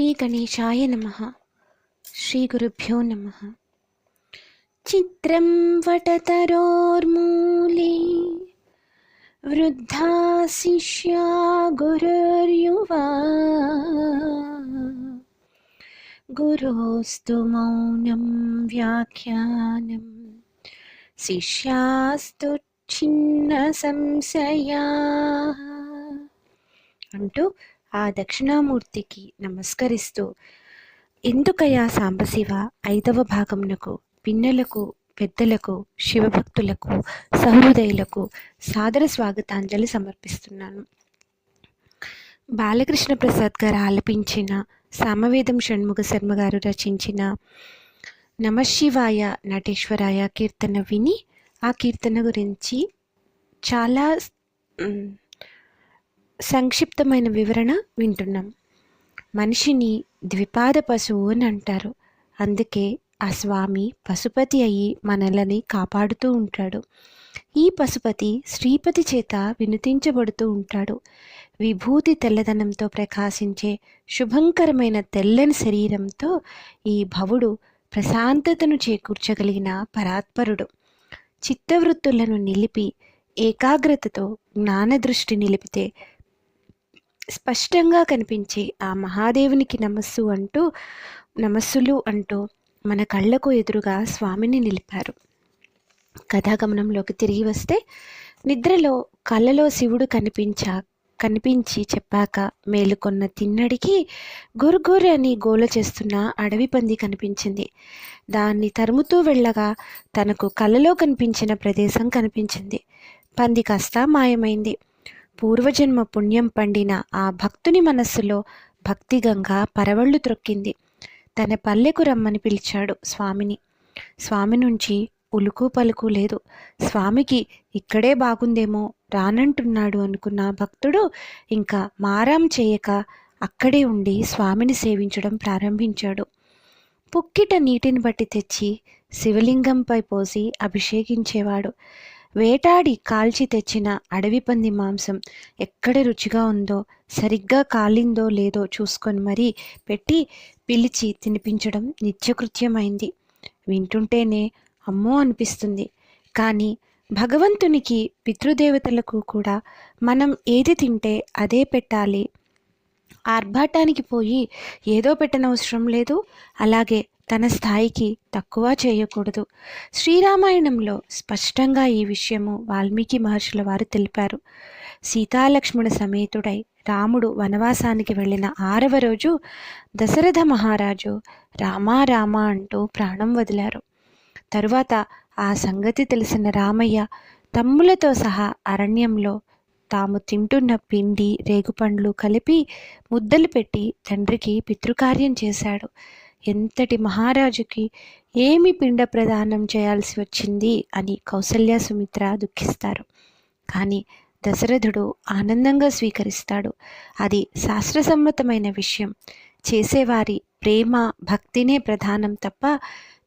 శ్రీ గణేశాయ నమ శ్రీ గురుభ్యో నమ చిత్రం వటతరోర్మూలే వృద్ధా శిష్యా గురుర్యువా గురోస్తు మౌనం వ్యాఖ్యానం శిష్యాస్తు చిన్న సంశయా అంటూ ఆ దక్షిణామూర్తికి నమస్కరిస్తూ ఎందుకయా సాంబశివ ఐదవ భాగమునకు పిన్నెలకు పెద్దలకు శివభక్తులకు సహృదయులకు సాదర స్వాగతాంజలి సమర్పిస్తున్నాను. బాలకృష్ణ ప్రసాద్ గారు ఆలపించిన సామవేదం షణ్ముఖ శర్మ గారు రచించిన నమశివాయ నటేశ్వరాయ కీర్తన విని ఆ కీర్తన గురించి చాలా సంక్షిప్తమైన వివరణ వింటున్నాం. మనిషిని ద్విపాద పశువు అని అంటారు. అందుకే ఆ స్వామి పశుపతి అయి మనలని కాపాడుతూ ఉంటాడు. ఈ పశుపతి శ్రీపతి చేత వినుతించబడుతూ ఉంటాడు. విభూతి తెల్లదనంతో ప్రకాశించే శుభంకరమైన తెల్లని శరీరంతో ఈ భవుడు ప్రశాంతతను చేకూర్చగలిగిన పరాత్పరుడు. చిత్తవృత్తులను నిలిపి ఏకాగ్రతతో జ్ఞానదృష్టి నిలిపితే స్పష్టంగా కనిపించే ఆ మహాదేవునికి నమస్సు అంటూ నమస్సులు అంటూ మన కళ్ళకు ఎదురుగా స్వామిని నిలిపారు. కథాగమనంలోకి తిరిగి వస్తే నిద్రలో కళ్ళలో శివుడు కనిపించా కనిపించి చెప్పాక మేలుకొన్న తిన్నడికి గురుగురు అని గోల చేస్తున్న అడవి పంది కనిపించింది. దాన్ని తరుముతూ వెళ్ళగా తనకు కళ్ళలో కనిపించిన ప్రదేశం కనిపించింది. పంది కాస్త మాయమైంది. పూర్వజన్మ పుణ్యం పండిన ఆ భక్తుని మనస్సులో భక్తిగంగా పరవళ్ళు త్రొక్కింది. తన పల్లెకు రమ్మని పిలిచాడు స్వామిని. స్వామి నుంచి ఉలుకు పలుకు లేదు. స్వామికి ఇక్కడే బాగుందేమో రానంటున్నాడు అనుకున్న భక్తుడు ఇంకా మారాం చేయక అక్కడే ఉండి స్వామిని సేవించడం ప్రారంభించాడు. పుక్కిట నీటిని బట్టి తెచ్చి శివలింగంపై పోసి అభిషేకించేవాడు. వేటాడి కాల్చి తెచ్చిన అడవి పంది మాంసం ఎక్కడ రుచిగా ఉందో సరిగ్గా కాలిందో లేదో చూసుకొని మరీ పెట్టి పిలిచి తినిపించడం నిత్యకృత్యమైంది. వింటుంటేనే అమ్మో అనిపిస్తుంది. కానీ భగవంతునికి పితృదేవతలకు కూడా మనం ఏది తింటే అదే పెట్టాలి. ఆర్భాటానికి పోయి ఏదో పెట్టనవసరం లేదు. అలాగే తన స్థాయికి తక్కువ చేయకూడదు. శ్రీరామాయణంలో స్పష్టంగా ఈ విషయము వాల్మీకి మహర్షుల వారు తెలిపారు. సీతాలక్ష్మణ సమేతుడై రాముడు వనవాసానికి వెళ్ళిన ఆరవ రోజు దశరథ మహారాజు రామా రామా అంటూ ప్రాణం వదిలారు. తరువాత ఆ సంగతి తెలిసిన రామయ్య తమ్ములతో సహా అరణ్యంలో తాము తింటున్న పిండి రేగుపండ్లు కలిపి ముద్దలు పెట్టి తండ్రికి పితృకార్యం చేశాడు. ఎంతటి మహారాజుకి ఏమి పిండ ప్రదానం చేయాల్సి వచ్చింది అని కౌసల్య సుమిత్ర దుఃఖిస్తారు. కానీ దశరథుడు ఆనందంగా స్వీకరిస్తాడు. అది శాస్త్రసమ్మతమైన విషయం. చేసేవారి ప్రేమ భక్తినే ప్రధానం తప్ప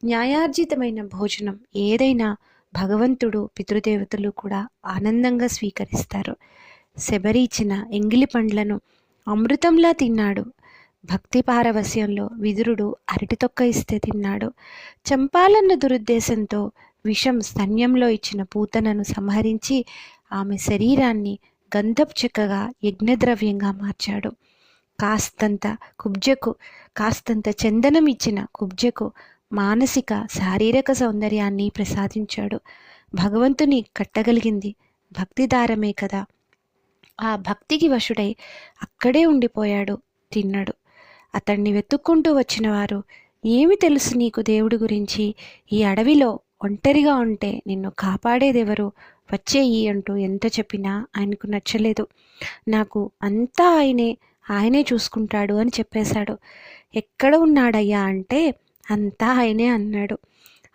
న్యాయార్జితమైన భోజనం ఏదైనా భగవంతుడు పితృదేవతలు కూడా ఆనందంగా స్వీకరిస్తారు. శబరి ఇచ్చిన ఎంగిలి పండ్లను అమృతంలా తిన్నాడు. భక్తి పారవస్యంలో విదురుడు అరటి తొక్క ఇస్తే తిన్నాడు. చంపాలన్న దురుద్దేశంతో విషం స్తన్యంలో ఇచ్చిన పూతనను సంహరించి ఆమె శరీరాన్ని గంధపు చెక్కగా యజ్ఞద్రవ్యంగా మార్చాడు. కాస్తంత కుబ్జకు కాస్తంత చందనం ఇచ్చిన కుబ్జకు మానసిక శారీరక సౌందర్యాన్ని ప్రసాదించాడు. భగవంతుని కట్టగలిగింది భక్తిదారమే కదా. ఆ భక్తికి వశుడై అక్కడే ఉండిపోయాడు తిన్నాడు. అతన్ని వెతుక్కుంటూ వచ్చిన వారు ఏమి తెలుసు నీకు దేవుడి గురించి? ఈ అడవిలో ఒంటరిగా ఉంటే నిన్ను కాపాడేదెవరు? వచ్చేయి అంటూ ఎంత చెప్పినా ఆయనకు నచ్చలేదు. నాకు అంతా ఆయనే ఆయనే చూసుకుంటాడు అని చెప్పేశాడు. ఎక్కడ ఉన్నాడయ్యా అంటే అంతా ఆయనే అన్నాడు.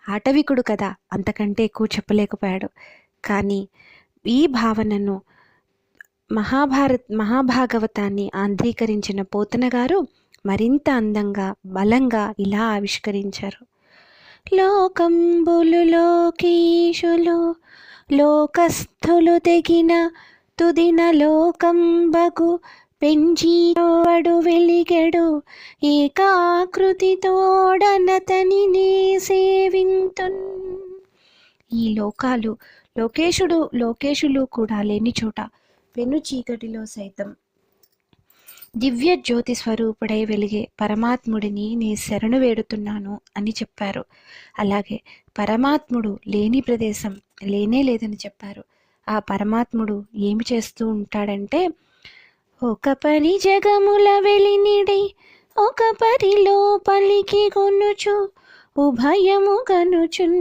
ఆటవికుడు కదా అంతకంటే ఎక్కువ చెప్పలేకపోయాడు. కానీ ఈ భావనను మహాభారత్ మహాభాగవతాన్ని ఆంధ్రీకరించిన పోతన గారు మరింత అందంగా బలంగా ఇలా ఆవిష్కరించారు. లోకంబులు లోకేశులు లోకస్థులు తెగిన తుదిన లోకంబగు పెంచిడు వెలిగెడు. ఏకాకృతితోడనతని నే సేవింతున్. ఈ లోకాలు లోకేశుడు లోకేశులు కూడా లేని చోట పెను చీకటిలో సైతం దివ్య జ్యోతి స్వరూపుడై వెలిగే పరమాత్ముడిని నీ శరణు వేడుతున్నాను అని చెప్పారు. అలాగే పరమాత్ముడు లేని ప్రదేశం లేనే లేదని చెప్పారు. ఆ పరమాత్ముడు ఏమి చేస్తూ ఉంటాడంటే ఒక పని జగముల వెలినిడై ఒక పరిలో పలికి కొనుచు ఉభయము కనుచున్.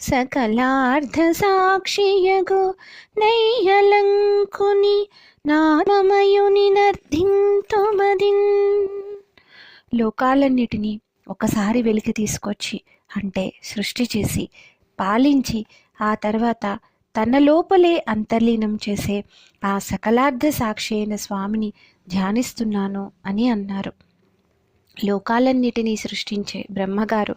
సకలార్థ సాక్షియగు నయ్యలంకుని నామమయుని నర్ధింతుమదిన్ లోకాలన్నిటినీ ఒకసారి వెలికి తీసుకొచ్చి అంటే సృష్టి చేసి పాలించి ఆ తర్వాత తన లోపలే అంతర్లీనం చేసే ఆ సకలార్థ సాక్షి అయిన స్వామిని ధ్యానిస్తున్నాను అని అన్నారు. లోకాలన్నిటినీ సృష్టించే బ్రహ్మగారు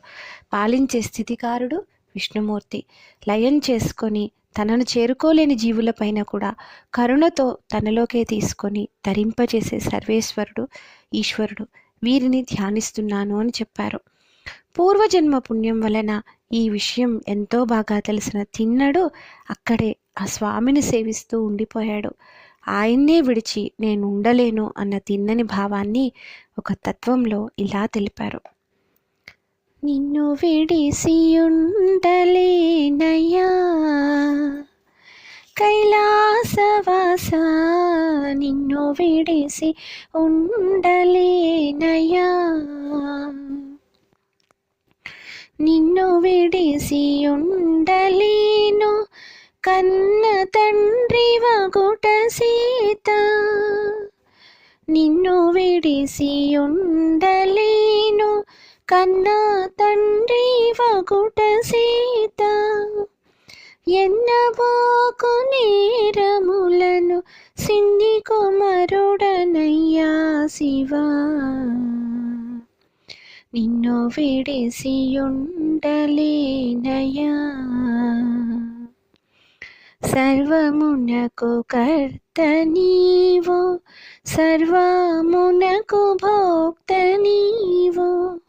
పాలించే స్థితికారుడు విష్ణుమూర్తి. లయం చేసుకొని తనను చేరుకోలేని జీవులపైన కూడా కరుణతో తనలోకే తీసుకొని ధరింపజేసే సర్వేశ్వరుడు ఈశ్వరుడు. వీరిని ధ్యానిస్తున్నాను అని చెప్పారు. పూర్వజన్మ పుణ్యం వలన ఈ విషయం ఎంతో బాగా తెలిసిన తిన్నడు అక్కడే ఆ స్వామిని సేవిస్తూ ఉండిపోయాడు. ఆయన్నే విడిచి నేను ఉండలేను అన్న తిన్నని భావాన్ని ఒక తత్వంలో ఇలా తెలిపారు. నిన్ను విడిసియుండలేనయ్యా. కైలాసవాస నిన్ను విడిసి ఉండలేనయ్యా నిన్ను విడిసి ఉండలేను కన్న తండ్రి వగుట సీత. నిన్ను విడిసి ఉండలేను కన్నా తండ్రి వగుట సీత. ఎన్నబోకు నేరములను సింధి కుమరుడనయ్యా శివా. నిన్ను విడిసి ఉండలేనయా సర్వమునకు కర్త నీవు సర్వమునకు భోక్త నీవు.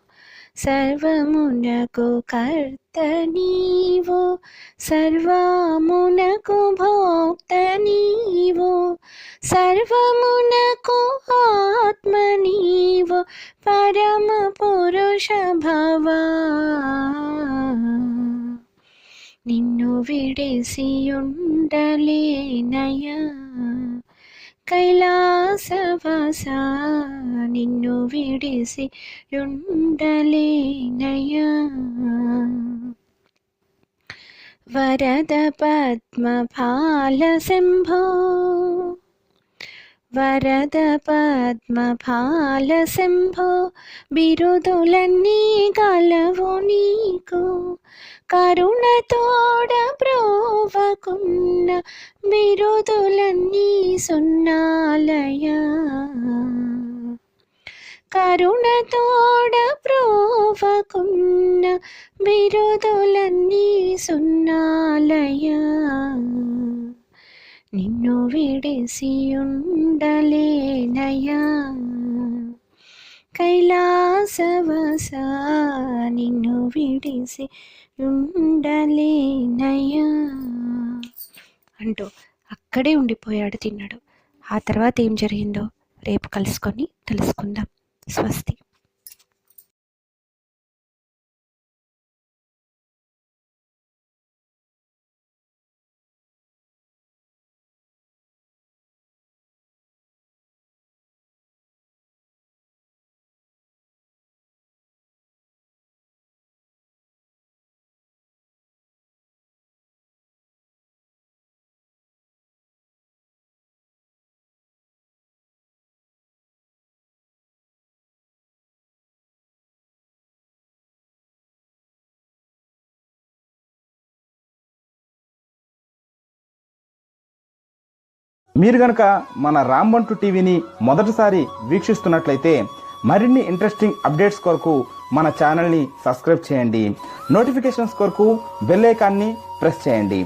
సర్వమునకు కర్త నీవు సర్వమునకు భోక్త నీవు సర్వమునకు ఆత్మ నీవు పరమ పురుష భవా. నిన్ను విడిసి ఉండలేనయా కైలాసవాస నిన్ను విడిసి ఉండలేనయా వరద పద్మఫాల శంభో వరద పద్మఫాల శంభో బిరుదులన్నీ కలవు నీకు. కరుణతోడ ప్రోవకున్న బిరుదులన్నీ సున్నాలయా కరుణతోడ ప్రోవకున్న బిరుదులన్నీ సున్నాలయా నిన్ను విడిసి ఉండలేనయా కైలాసవస నిన్ను విడిసి ఉండలేనయ్యా అంటూ అక్కడే ఉండిపోయాడు తిన్నాడు. ఆ తర్వాత ఏం జరిగిందో రేపు కలుసుకొని తెలుసుకుందాం స్వస్తి. మీరు గనక మన రాంబంటు టీవీని మొదటిసారి వీక్షిస్తున్నట్లయితే మరిన్ని ఇంట్రెస్టింగ్ అప్డేట్స్ కొరకు మన ఛానల్ని సబ్స్క్రైబ్ చేయండి. నోటిఫికేషన్స్ కొరకు బెల్ ఐకాన్ని ప్రెస్ చేయండి.